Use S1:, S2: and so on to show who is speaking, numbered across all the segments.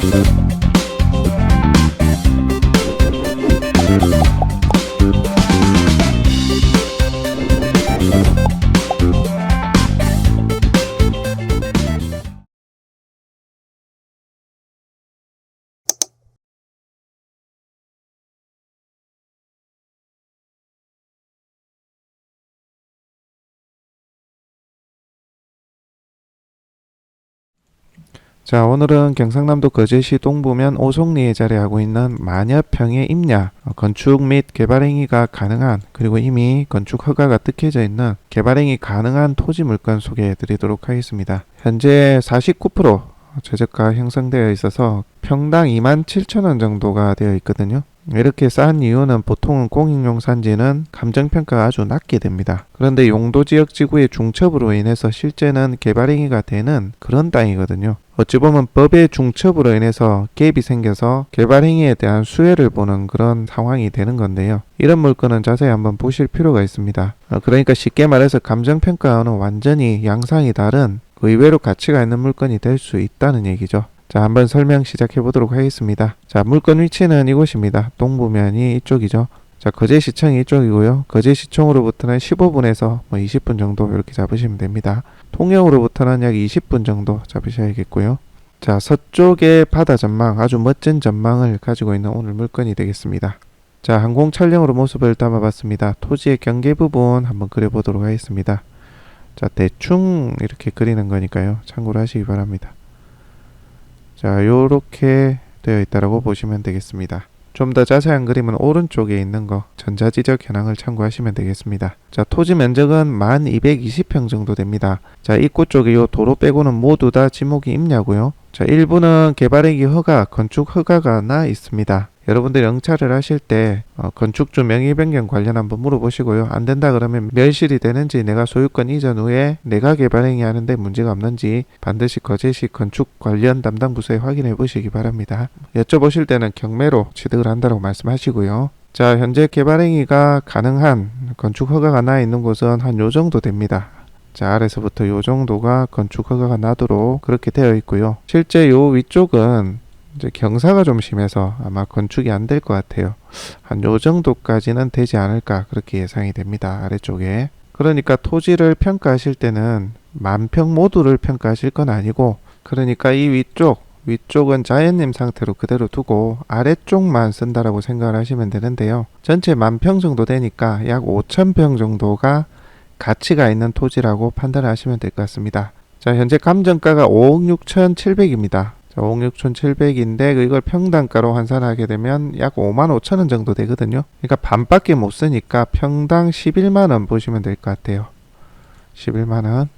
S1: Thank you. 자, 오늘은 경상남도 거제시 동부면 오송리에 자리하고 있는 마녀평의 임야, 어, 건축 및 개발 행위가 가능한 그리고 이미 건축 허가가 뜯겨져 있는 개발 행위 가능한 토지 물건 소개해 드리도록 하겠습니다. 현재 49% 최저가 형성되어 있어서 평당 2만 7천 원 정도가 되어 있거든요. 이렇게 싼 이유는 보통은 공익용 산지는 감정평가가 아주 낮게 됩니다. 그런데 용도 지역 지구의 중첩으로 인해서 실제는 개발 행위가 되는 그런 땅이거든요. 어찌 보면 법의 중첩으로 인해서 갭이 생겨서 개발 행위에 대한 수혜를 보는 그런 상황이 되는 건데요. 이런 물건은 자세히 한번 보실 필요가 있습니다. 어, 그러니까 쉽게 말해서 감정평가와는 완전히 양상이 다른 의외로 가치가 있는 물건이 될 수 있다는 얘기죠. 자, 한번 설명 시작해 보도록 하겠습니다. 자, 물건 위치는 이곳입니다. 동부면이 이쪽이죠. 자, 거제시청이 이쪽이고요. 거제시청으로부터는 15분에서 뭐 20분 정도 이렇게 잡으시면 됩니다. 통영으로부터는 약 20분 정도 잡으셔야겠고요. 자, 서쪽의 바다 전망, 아주 멋진 전망을 가지고 있는 오늘 물건이 되겠습니다. 자, 항공 촬영으로 모습을 담아봤습니다. 토지의 경계 부분 한번 그려보도록 하겠습니다. 자, 대충 이렇게 그리는 거니까요. 참고로 하시기 바랍니다. 자, 요렇게 되어 있다라고 보시면 되겠습니다. 좀 더 자세한 그림은 오른쪽에 있는 거 전자지적 현황을 참고하시면 되겠습니다. 자, 토지 면적은 1220평 정도 됩니다. 자, 입구 쪽에 요 도로 빼고는 모두 다 지목이 임야고요. 자, 일부는 개발행위 허가, 건축 허가가 나 있습니다. 여러분들 영차를 하실 때 어, 건축주 명의 변경 관련 한번 물어보시고요. 안 된다 그러면 멸실이 되는지 내가 소유권 이전 후에 내가 개발행위 하는데 문제가 없는지 반드시 거제시 건축 관련 담당 부서에 확인해 보시기 바랍니다. 여쭤보실 때는 경매로 취득을 한다고 말씀하시고요. 자, 현재 개발행위가 가능한 건축 허가가 나 있는 곳은 한 요 정도 됩니다. 자, 아래서부터 요 정도가 건축 허가가 나도록 그렇게 되어 있고요. 실제 요 위쪽은 이제 경사가 좀 심해서 아마 건축이 안 될 것 같아요. 한 요 정도까지는 되지 않을까 그렇게 예상이 됩니다. 아래쪽에. 그러니까 토지를 평가하실 때는 만평 모두를 평가하실 건 아니고 그러니까 이 위쪽 위쪽은 자연림 상태로 그대로 두고 아래쪽만 쓴다라고 생각을 하시면 되는데요. 전체 만평 정도 되니까 약 5천평 정도가 가치가 있는 토지라고 판단을 하시면 될 것 같습니다. 자, 현재 감정가가 5억 6천7백입니다. 자, 5억 6천7백인데 이걸 평당가로 환산하게 되면 약 5만 5천 원 정도 되거든요. 그러니까 반밖에 못 쓰니까 평당 11만 원 보시면 될 것 같아요. 11만 원.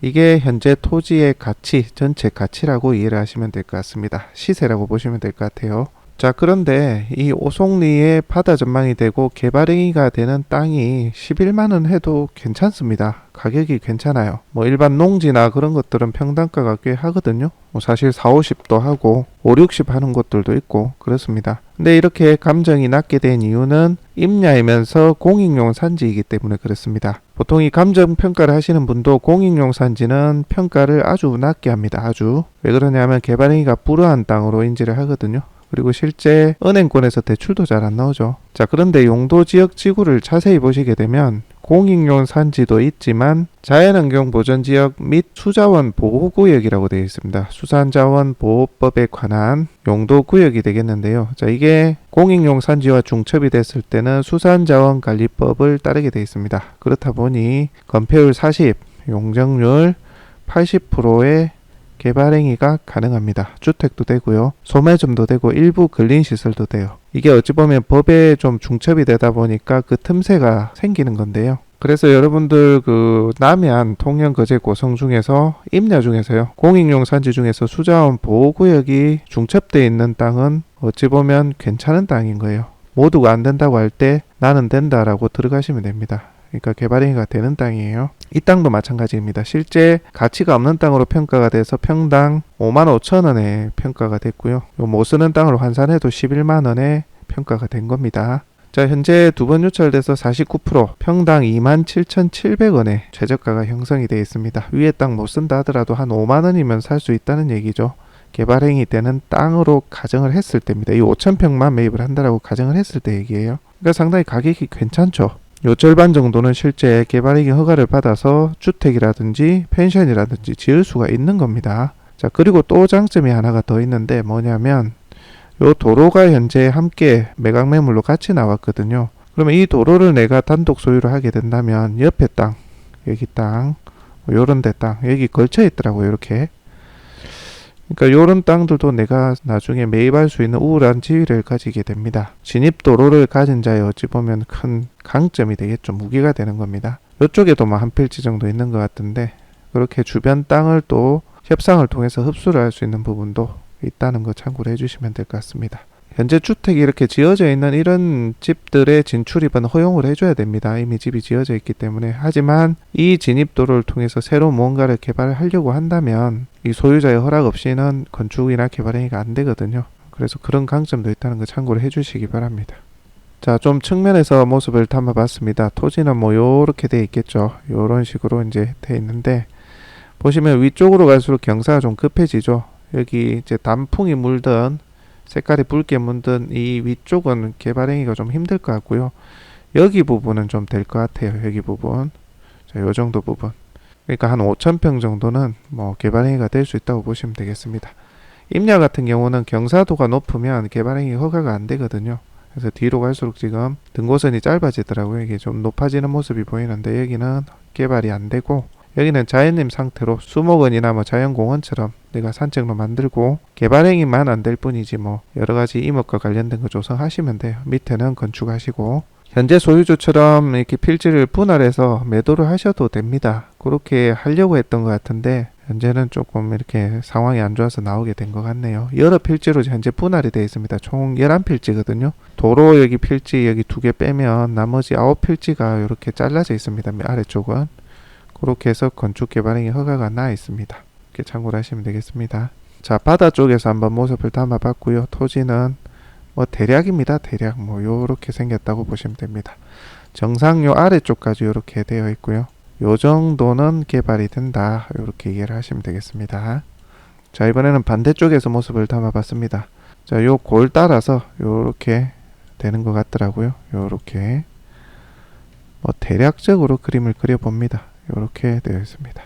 S1: 이게 현재 토지의 가치, 전체 가치라고 이해를 하시면 될 것 같습니다. 시세라고 보시면 될 것 같아요. 자, 그런데 이 오송리에 바다 전망이 되고 개발행위가 되는 땅이 11만 원 해도 괜찮습니다. 가격이 괜찮아요. 뭐 일반 농지나 그런 것들은 평당가가 꽤 하거든요. 뭐 사실 4, 50도 하고 5, 60 하는 곳들도 있고 그렇습니다. 근데 이렇게 감정이 낮게 된 이유는 임야이면서 공익용 산지이기 때문에 그렇습니다. 보통 이 감정 평가를 하시는 분도 공익용 산지는 평가를 아주 낮게 합니다. 아주. 왜 그러냐면 개발행위가 불허한 땅으로 인지를 하거든요. 그리고 실제 은행권에서 대출도 잘 안 나오죠. 자, 그런데 용도 지역 지구를 자세히 보시게 되면 공익용 산지도 있지만 자연환경 보전 지역 및 수자원 보호 구역이라고 되어 있습니다. 수산자원 보호법에 관한 용도 구역이 되겠는데요. 자, 이게 공익용 산지와 중첩이 됐을 때는 수산자원 관리법을 따르게 되어 있습니다. 그렇다 보니 건폐율 40, 용적률 80%의 개발 행위가 가능합니다. 주택도 되고요. 소매점도 되고 일부 근린 시설도 돼요. 이게 어찌 보면 법에 좀 중첩이 되다 보니까 그 틈새가 생기는 건데요. 그래서 여러분들 그 남해안 통영 거제 고성 중에서 임야 중에서요 공익용 산지 중에서 수자원 보호구역이 중첩돼 있는 땅은 어찌 보면 괜찮은 땅인 거예요. 모두가 안 된다고 할 때 나는 된다라고 들어가시면 됩니다. 그러니까 개발행위가 되는 땅이에요. 이 땅도 마찬가지입니다. 실제 가치가 없는 땅으로 평가가 돼서 평당 5만 5천 원에 평가가 됐고요. 못 쓰는 땅으로 환산해도 11만 원에 평가가 된 겁니다. 자, 현재 두 번 유찰돼서 49% 평당 27,700원에 최저가가 형성이 되어 있습니다. 위에 땅 못 쓴다 하더라도 한 5만 원이면 살 수 있다는 얘기죠. 개발행위 때는 땅으로 가정을 했을 때입니다. 이 5천평만 매입을 한다라고 가정을 했을 때 얘기예요. 그러니까 상당히 가격이 괜찮죠. 요 절반 정도는 실제 개발행위 허가를 받아서 주택이라든지 펜션이라든지 지을 수가 있는 겁니다. 자, 그리고 또 장점이 하나가 더 있는데 뭐냐면 요 도로가 현재 함께 매각 매물로 같이 나왔거든요. 그러면 이 도로를 내가 단독 소유를 하게 된다면 옆에 땅, 여기 땅, 뭐 요런 데 땅, 여기 걸쳐 있더라고요. 이렇게. 그러니까 요런 땅들도 내가 나중에 매입할 수 있는 우울한 지위를 가지게 됩니다. 진입 도로를 가진 자의 어찌 보면 큰 강점이 되겠죠. 무기가 되는 겁니다. 요쪽에도 뭐 한 필지 정도 있는 것 같은데 그렇게 주변 땅을 또 협상을 통해서 흡수를 할 수 있는 부분도 있다는 거 참고로 해주시면 될 것 같습니다. 현재 주택이 이렇게 지어져 있는 이런 집들의 진출입은 허용을 해줘야 됩니다. 이미 집이 지어져 있기 때문에. 하지만 이 진입도를 통해서 새로 무언가를 개발하려고 한다면 이 소유자의 허락 없이는 건축이나 개발 행위가 안 되거든요. 그래서 그런 강점도 있다는 거 참고로 해주시기 바랍니다. 자, 좀 측면에서 모습을 담아봤습니다. 토지는 뭐 요렇게 돼 있겠죠. 요런 식으로 이제 돼 있는데 보시면 위쪽으로 갈수록 경사가 좀 급해지죠. 여기 이제 단풍이 물든 색깔이 붉게 물든 이 위쪽은 개발행위가 좀 힘들 것 같고요. 여기 부분은 좀 될 것 같아요. 여기 부분. 자, 요 정도 부분. 그러니까 한 5,000평 정도는 뭐 개발행위가 될 수 있다고 보시면 되겠습니다. 임야 같은 경우는 경사도가 높으면 개발행위 허가가 안 되거든요. 그래서 뒤로 갈수록 지금 등고선이 짧아지더라고요. 이게 좀 높아지는 모습이 보이는데 여기는 개발이 안 되고 여기는 자연림 상태로 수목원이나 뭐 자연공원처럼 내가 산책로 만들고 개발행위만 안 될 뿐이지 뭐 여러 가지 임업과 관련된 거 조성하시면 돼요. 밑에는 건축하시고 현재 소유주처럼 이렇게 필지를 분할해서 매도를 하셔도 됩니다. 그렇게 하려고 했던 것 같은데 현재는 조금 이렇게 상황이 안 좋아서 나오게 된 것 같네요. 여러 필지로 현재 분할이 되어 있습니다. 총 11필지거든요. 도로 여기 필지 여기 두 개 빼면 나머지 9필지가 이렇게 잘라져 있습니다. 아래쪽은. 그렇게 해서 건축 개발행위 허가가 나 있습니다. 이렇게 참고를 하시면 되겠습니다. 자, 바다 쪽에서 한번 모습을 담아봤고요. 토지는 뭐 대략입니다. 대략 뭐 요렇게 생겼다고 보시면 됩니다. 정상 요 아래쪽까지 요렇게 되어 있고요. 요 정도는 개발이 된다. 요렇게 이해를 하시면 되겠습니다. 자, 이번에는 반대쪽에서 모습을 담아봤습니다. 자, 요 골 따라서 요렇게 되는 것 같더라고요. 요렇게 뭐 대략적으로 그림을 그려봅니다. 요렇게 되어 있습니다.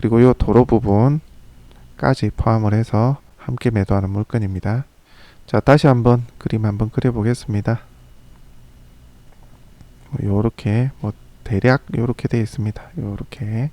S1: 그리고 요 도로 부분까지 포함을 해서 함께 매도하는 물건입니다. 자, 다시 한번 그림 한번 그려보겠습니다. 뭐 요렇게 뭐 대략 요렇게 되어 있습니다. 요렇게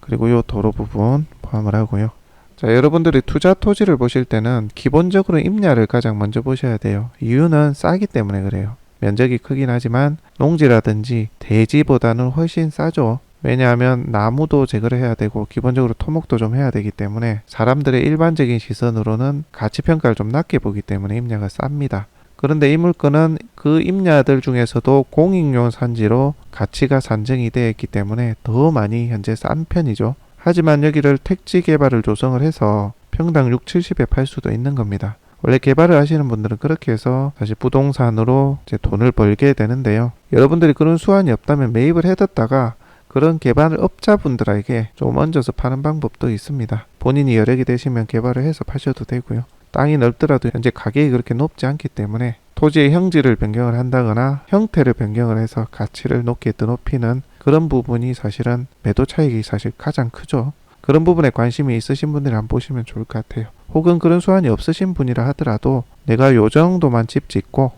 S1: 그리고 요 도로 부분 포함을 하고요. 자, 여러분들이 투자 토지를 보실 때는 기본적으로 임야를 가장 먼저 보셔야 돼요. 이유는 싸기 때문에 그래요. 면적이 크긴 하지만 농지라든지 대지보다는 훨씬 싸죠. 왜냐하면 나무도 제거를 해야 되고 기본적으로 토목도 좀 해야 되기 때문에 사람들의 일반적인 시선으로는 가치 평가를 좀 낮게 보기 때문에 임야가 쌉니다. 그런데 이 물건은 그 임야들 중에서도 공익용 산지로 가치가 산정이 되어 있기 때문에 더 많이 현재 싼 편이죠. 하지만 여기를 택지 개발을 조성을 해서 평당 6, 70에 팔 수도 있는 겁니다. 원래 개발을 하시는 분들은 그렇게 해서 사실 부동산으로 이제 돈을 벌게 되는데요. 여러분들이 그런 수완이 없다면 매입을 해뒀다가 그런 개발 업자분들에게 좀 얹어서 파는 방법도 있습니다. 본인이 여력이 되시면 개발을 해서 파셔도 되고요. 땅이 넓더라도 현재 가격이 그렇게 높지 않기 때문에 토지의 형질을 변경을 한다거나 형태를 변경을 해서 가치를 높게 드높이는 그런 부분이 사실은 매도 차익이 사실 가장 크죠. 그런 부분에 관심이 있으신 분들이 한번 보시면 좋을 것 같아요. 혹은 그런 수완이 없으신 분이라 하더라도 내가 요 정도만 집 짓고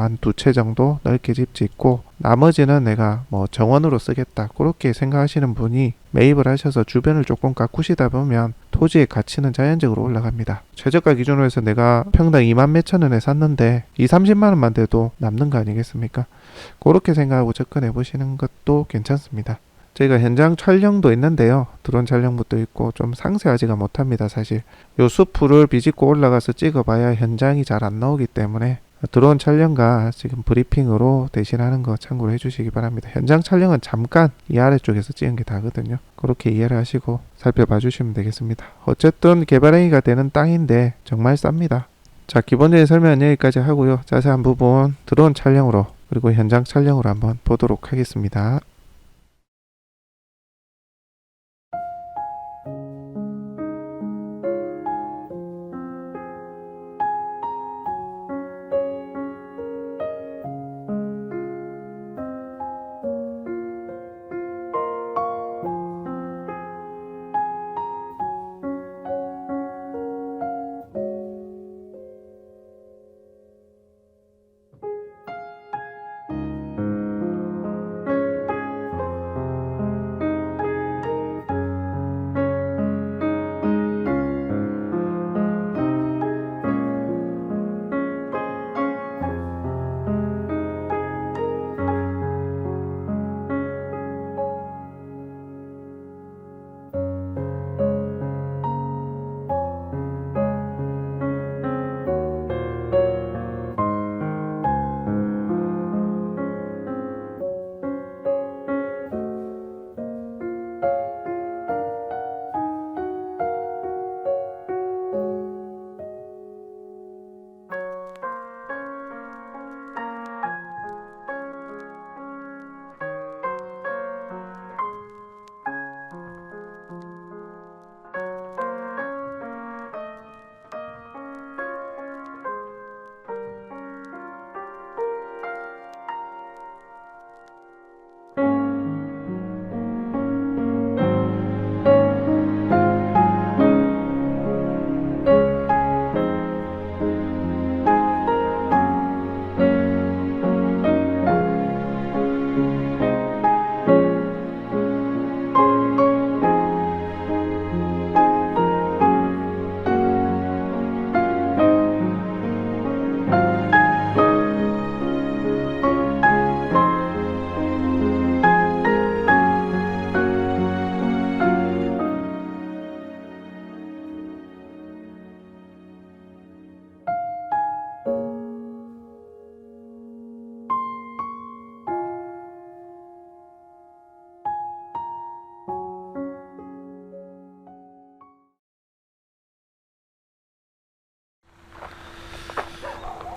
S1: 한 두 채 정도 넓게 집 짓고 나머지는 내가 뭐 정원으로 쓰겠다 그렇게 생각하시는 분이 매입을 하셔서 주변을 조금 가꾸시다 보면 토지의 가치는 자연적으로 올라갑니다. 최저가 기준으로 해서 내가 평당 2만 몇천 원에 샀는데 2, 30만 원만 돼도 남는 거 아니겠습니까? 그렇게 생각하고 접근해 보시는 것도 괜찮습니다. 저희가 현장 촬영도 있는데요. 드론 촬영부터 있고 좀 상세하지가 못합니다. 사실 요 숲을 비집고 올라가서 찍어봐야 현장이 잘 안 나오기 때문에 드론 촬영과 지금 브리핑으로 대신하는 거 참고로 해주시기 바랍니다. 현장 촬영은 잠깐 이 아래쪽에서 찍은 게 다거든요. 그렇게 이해를 하시고 살펴봐 주시면 되겠습니다. 어쨌든 개발행위가 되는 땅인데 정말 쌉니다. 자 기본적인 설명은 여기까지 하고요. 자세한 부분 드론 촬영으로 그리고 현장 촬영으로 한번 보도록 하겠습니다.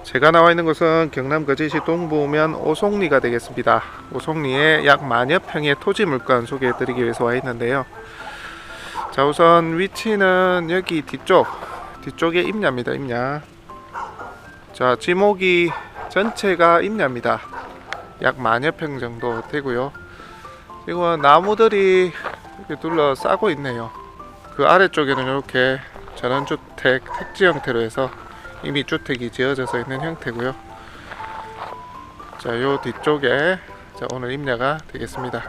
S1: 제가 나와 있는 곳은 경남 거제시 동부면 오송리가 되겠습니다. 오송리에 약 만여 평의 토지 물건 소개해 드리기 위해서 와 있는데요. 자, 우선 위치는 여기 뒤쪽, 뒤쪽에 임야입니다. 임야. 자, 지목이 전체가 임야입니다. 약 만여 평 정도 되고요. 그리고 나무들이 이렇게 둘러싸고 있네요. 그 아래쪽에는 이렇게 전원주택 택지 형태로 해서 이미 주택이 지어져서 있는 형태고요. 자, 요 뒤쪽에 자, 오늘 임야가 되겠습니다.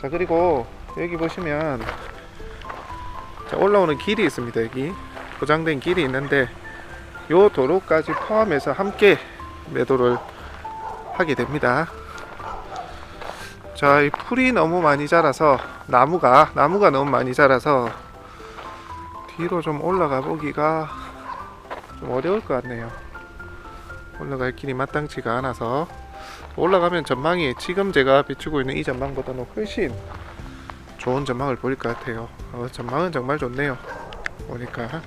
S1: 자, 그리고 여기 보시면 자, 올라오는 길이 있습니다. 여기 포장된 길이 있는데 요 도로까지 포함해서 함께 매도를 하게 됩니다. 자, 이 풀이 너무 많이 자라서 나무가 나무가 너무 많이 자라서 뒤로 좀 올라가 보기가 좀 어려울 것 같네요. 올라갈 길이 마땅치가 않아서 올라가면 전망이 지금 제가 비추고 있는 이 전망보다는 훨씬 좋은 전망을 보일 것 같아요. 어, 전망은 정말 좋네요. 보니까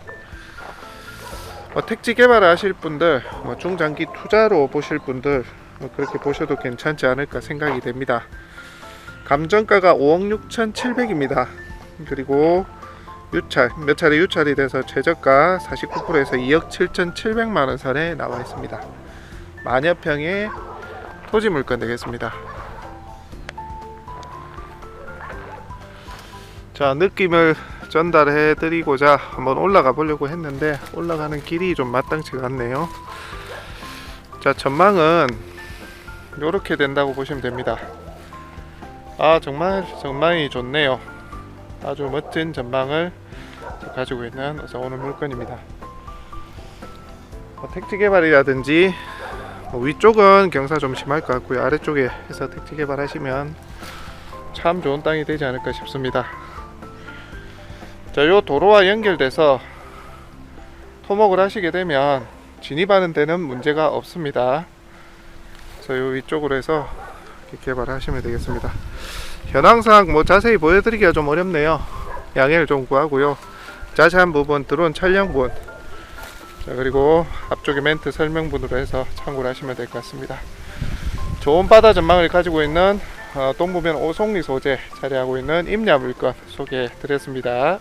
S1: 뭐 택지 개발을 하실 분들, 뭐 중장기 투자로 보실 분들 뭐 그렇게 보셔도 괜찮지 않을까 생각이 됩니다. 감정가가 5억 6천7백입니다. 그리고 유찰 몇 차례 유찰이 돼서 최저가 49%에서 2억 7천7백만 원 선에 나와 있습니다. 만여 평의 토지 물건 되겠습니다. 자 느낌을 전달해 드리고자 한번 올라가 보려고 했는데 올라가는 길이 좀 마땅치가 않네요. 자 전망은 이렇게 된다고 보시면 됩니다. 아 정말 전망이 좋네요. 아주 멋진 전망을 가지고 있는 어서 오늘 물건입니다. 뭐 택지 개발이라든지 뭐 위쪽은 경사 좀 심할 것 같고요. 아래쪽에 해서 택지 개발하시면 참 좋은 땅이 되지 않을까 싶습니다. 자, 요 도로와 연결돼서 토목을 하시게 되면 진입하는 데는 문제가 없습니다. 그래서 요 위쪽으로 해서 이렇게 개발하시면 되겠습니다. 현황상 뭐 자세히 보여드리기가 좀 어렵네요. 양해를 좀 구하고요. 자세한 부분 드론 촬영분 자, 그리고 앞쪽에 멘트 설명분으로 해서 참고를 하시면 될 것 같습니다. 좋은 바다 전망을 가지고 있는 어, 동부면 오송리 소재 자리하고 있는 임야 물건 소개해 드렸습니다.